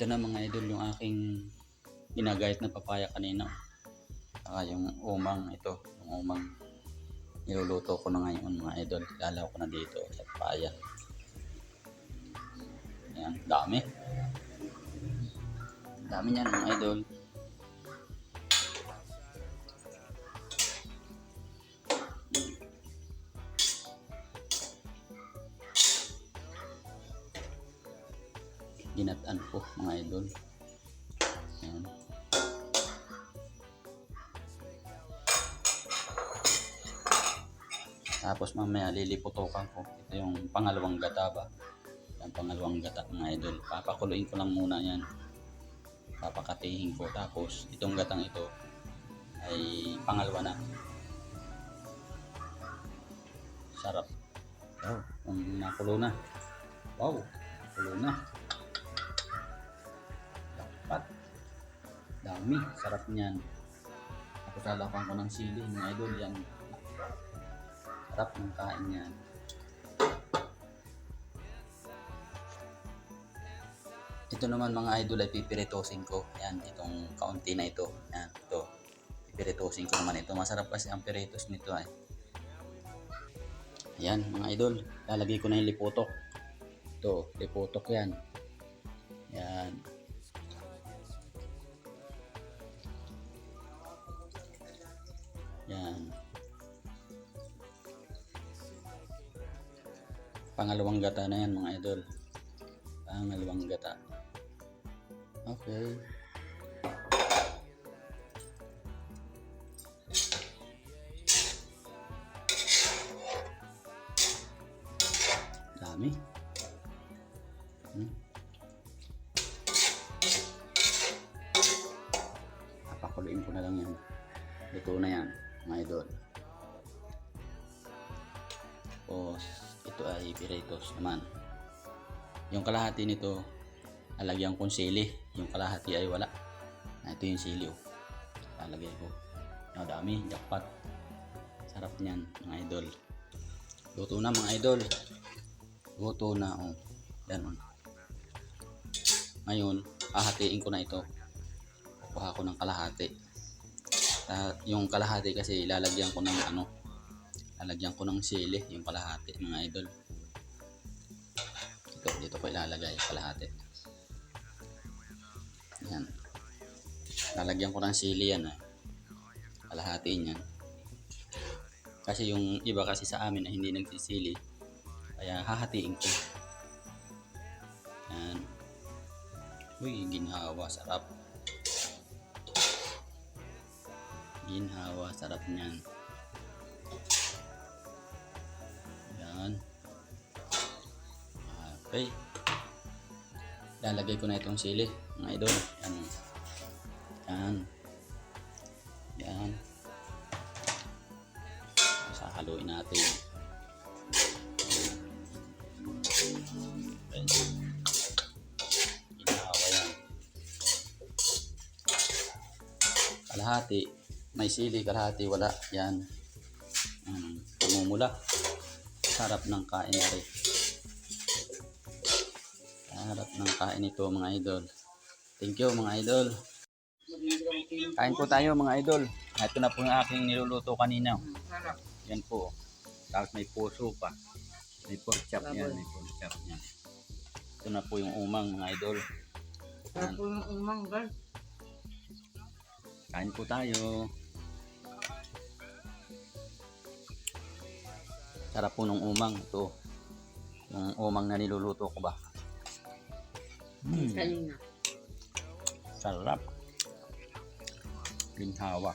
Ito na mga idol yung aking ginagayat na papaya kanina. Saka yung umang ito, yung umang niluluto ko na ngayon mga idol. Lalaw ko na dito sa papaya. Ayan, dami. Dami niyan mga idol. Ginataan ko mga idol. Ayan. Tapos mamaya liliputokan ko. Ito yung pangalawang gata ba? Yung pangalawang gata mga idol. Papakuluin ko lang muna yan. Papakatihin ko. Tapos itong gatang ito ay pangalawa na. Sarap. Oh, nakulo na. Wow, nakulo na. Dami. Sarap niyan. Tapos lalakan ko ng sili mga idol yan. Sarap ng kain yan. Ito naman mga idol ay pipiritosin ko. Yan, itong kaunti na ito. Yan, ito. Pipiritosin ko naman ito. Masarap kasi ang piritos nito ay. Yan mga idol. Lalagay ko na yung liputok. Ito, liputok yan. Yan. Yan. Pangalawang gata na yan mga idol. Pangalawang gata. Okay. Dami. Hmm. Papakuluin ko na lang yan. Luto na yan, mga idol. Tapos, ito ay piritos naman. Yung kalahati nito, lalagyan kong sili. Yung kalahati ay wala. Ito yung sili. Oh. Lalagyan ko. Ang dami, jackpot. Sarap niyan, mga idol. Luto na, mga idol. Luto na, oh. Yan, oh. Ngayon, hahatiin ko na ito. Kuha ko ng kalahati. Ah, yung kalahati kasi lalagyan ko ng ano, lalagyan ko ng sili, yung kalahati, mga idol. Ito, dito ko ilalagay kalahati. Yan. Lalagyan ko ng sili yan. Eh. Kalahati niyan. Kasi yung iba kasi sa amin na hindi nagsisili, kaya hahatiin ko. Yan. Uy, ginhawa, sarap. Ginhawa, sarap niyan. Yan. Okay. Lalagay ko na itong sili, mga idol. Yan. Yan. Yan. Sahaluin natin. Okay. Ginawa yan. Kalahati. May sili, kalahati, wala. Yan. Um, pumumula. Sarap ng kain na rin. Sarap ng kain ito mga idol. Thank you mga idol. Kain po tayo mga idol. Ito na po yung aking niluluto kanina. Yan po. Tapos may puso pa. May pork chop yan. May pork chop yan. Ito na po yung umang mga idol. Yan. Ako yung umang guys. Kain po tayo. Sarap po ng umang. Ito. Yung umang na niluluto ko ba? Mm, sarap. Ginhawa.